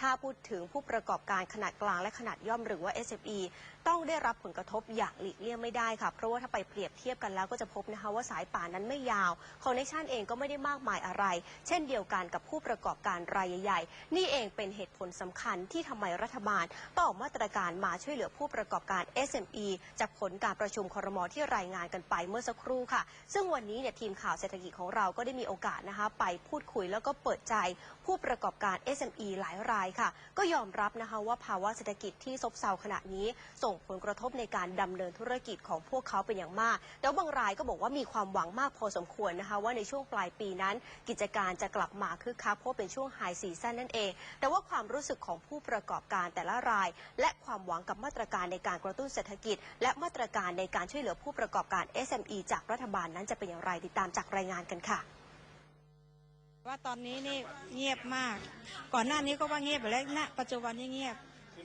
ถ้าพูดถึงผู้ประกอบการขนาดกลางและขนาดย่อมหรือว่า SME ต้องได้รับผลกระทบอย่างหลีกเลี่ยงไม่ได้ค่ะ เพราะว่าถ้าไปเปรียบเทียบกันแล้วก็จะพบนะคะว่าสายป่านนั้นไม่ยาวคอนเนคชันเองก็ไม่ได้มากมายอะไร เช่นเดียวกันกับผู้ประกอบการรายใหญ่ๆ นี่เองเป็นเหตุผลสำคัญที่ทำไมรัฐบาลต้องออกมาตรการมาช่วยเหลือผู้ประกอบการ SME จากผลการประชุมครมที่รายงานกันไปเมื่อสักครู่ค่ะ ซึ่งวันนี้เนี่ยทีมข่าวเศรษฐกิจของเราก็ได้มีโอกาสนะคะไปพูดคุยแล้วก็เปิดใจผู้ประกอบการ SME หลายรายค่ะ ก็ยอมรับนะคะว่าภาวะเศรษฐกิจที่ซบเซาขณะนี้ ส่งผลกระทบในการดำเนินธุรกิจของพวกเขาเป็นอย่างมาก แล้วบางรายก็บอกว่ามีความหวังมากพอสมควรนะคะ ว่าในช่วงปลายปีนั้น กิจการจะกลับมาคึกคักเพราะเป็นช่วงไฮซีซั่นนั่นเอง แต่ว่าความรู้สึกของผู้ประกอบการแต่ละราย และความหวังกับมาตรการในการกระตุ้นเศรษฐกิจ และมาตรการในการช่วยเหลือผู้ประกอบการ SME จากรัฐบาลนั้นจะเป็นอย่างไรติดตามจากรายงานกันค่ะ ว่าตอนนี้นี่เงียบมาก ก่อนหน้านี้ก็ว่าเงียบไปแล้วณปัจจุบันนี้เงียบ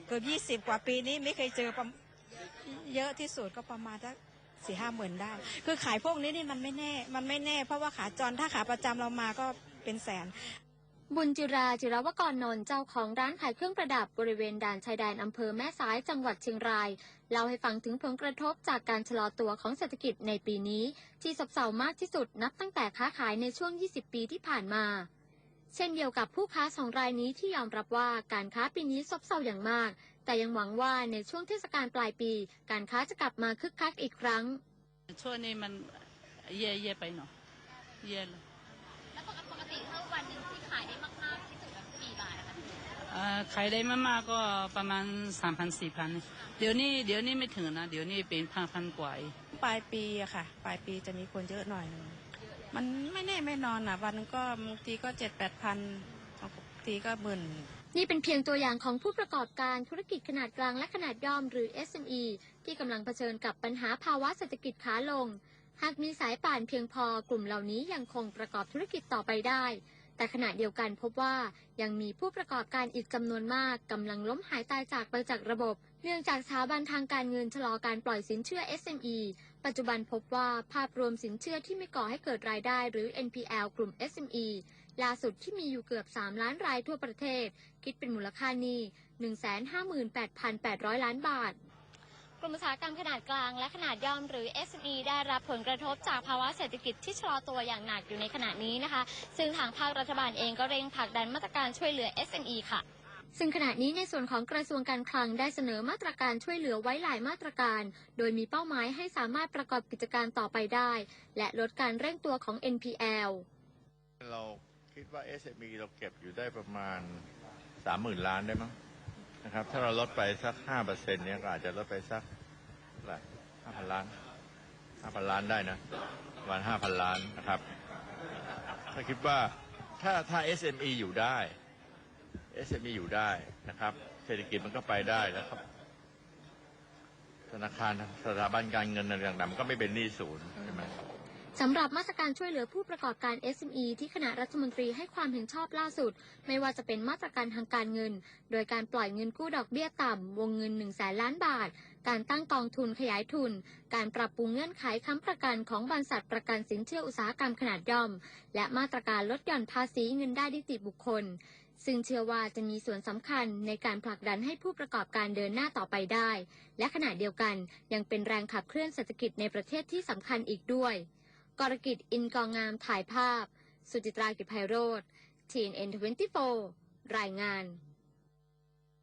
เกือบยี่สิบกว่าปีนี้ไม่เคยเจอประมเยอะที่สุดก็ประมาณสักสี่ห้าหมื่นได้ คือขายพวกนี้นี่มันไม่แน่ มันไม่แน่ เพราะว่าขาจรถ้าขาประจำเรามาก็เป็นแสน บุญจิราจิรวกรนนท์เจ้าของร้านขายเครื่องประดับบริเวณด่านชายแดนอำเภอแม่สายจังหวัดเชียงรายเล่าให้ฟังถึงผลกระทบจากการชะลอตัวของเศรษฐกิจในปีนี้ ที่ซบเซามากที่สุดนับตั้งแต่ค้าขายในช่วง 20 ปีที่ผ่านมา เช่นเดียวกับผู้ค้าสองรายนี้ที่ยอมรับว่าการค้าปีนี้ซบเซาอย่างมาก แต่ยังหวังว่าในช่วงเทศกาลปลายปี การค้าจะกลับมาคึกคักอีกครั้งช่วงนี้มันเย่เย่ไปหน่อเย่เลย แล้วปกติถ้าวันหนึ่งที่ขายได้มากๆที่สุดกี่บาทคะ อ่า ขายได้มากๆก็ประมาณสามพันสี่พันเดี๋ยวนี้เดี๋ยวนี้ไม่ถึงนะ เดี๋ยวนี้เป็นพันพันกว่าเองปลายปีอะค่ะ ปลายปีจะมีคนเยอะหน่อยหนึงมันไม่แน่ไม่นอนอะวันหนึงก็บางทีก็เจ็ดแปดพันบางทีก็หมื่นนี่เป็นเพียงตัวอย่างของผู้ประกอบการธุรกิจขนาดกลางและขนาดย่อมหรือ SME ที่กำลังเผชิญกับปัญหาภาวะเศรษฐกิจขาลง หากมีสายป่านเพียงพอกลุ่มเหล่านี้ยังคงประกอบธุรกิจต่อไปได้ แต่ขณะเดียวกันพบว่ายังมีผู้ประกอบการอีกจำนวนมากกำลังล้มหายตายจากไปจากระบบ เนื่องจากสถาบันทางการเงินชะลอการปล่อยสินเชื่อ SME ปัจจุบันพบว่าภาพรวมสินเชื่อที่ไม่ก่อให้เกิดรายได้หรือ NPL กลุ่ม SME ล่าสุดที่มีอยู่เกือบ 3 ล้านรายทั่วประเทศ คิดเป็นมูลค่าหนี้ 158,800 ล้านบาท ลุ่มอุตสาหกรรมขนาดกลางและขนาดย่อมหรือ SME ได้รับผลกระทบจากภาวะเศรษฐกิจที่ชะลอตัวอย่างหนักอยู่ในขณะนี้นะคะ ซึ่งทางภาครัฐบาลเองก็เร่งผลักดันมาตรการช่วยเหลือ SME ค่ะซึ่งขณะนี้ในส่วนของกระทรวงการคลังได้เสนอมาตรการช่วยเหลือไว้หลายมาตรการ โดยมีเป้าหมายให้สามารถประกอบกิจการต่อไปได้ และลดการเร่งตัวของ NPL เราคิดว่า SME เราเก็บอยู่ได้ประมาณสามหมื่นล้านได้มั้ง นะครับ ถ้าเราลดไปสักห้าเปอร์เซ็นต์เนี่ยก็อาจจะลดไปสักเท่าไหร่ห้าพันล้านห้าพันล้านได้นะประมาณห้าพันล้านนะครับ ถ้าคิดว่าถ้าถ้า SME อยู่ได้ SME อยู่ได้นะครับ เศรษฐกิจมันก็ไปได้แล้วครับ ธนาคารสถาบันการเงินอะไรต่างๆมันก็ไม่เป็นหนี้ศูนย์ใช่ไหม สำหรับมาตรการช่วยเหลือผู้ประกอบการ SME ที่คณะรัฐมนตรีให้ความเห็นชอบล่าสุด ไม่ว่าจะเป็นมาตรการทางการเงิน โดยการปล่อยเงินกู้ดอกเบี้ยต่ำ วงเงิน1นึ่งแสนล้านบาท การตั้งกองทุนขยายทุน การปรับปรุงเงื่อนไขค้ำประกันของบริษัทประกันสินเชื่ออุตสาหกรรมขนาดย่อม และมาตรการลดหย่อนภาษีเงินได้นิติบุคคล ซึ่งเชื่อว่าจะมีส่วนสำคัญในการผลักดันให้ผู้ประกอบการเดินหน้าต่อไปได้ และขณะเดียวกันยังเป็นแรงขับเคลื่อนเศรษฐกิจในประเทศที่สำคัญอีกด้วย กรกิจอินกองงามถ่ายภาพ สุจิตรากิจไพโรธทีนเอ็นทเวนตี้โฟรายงาน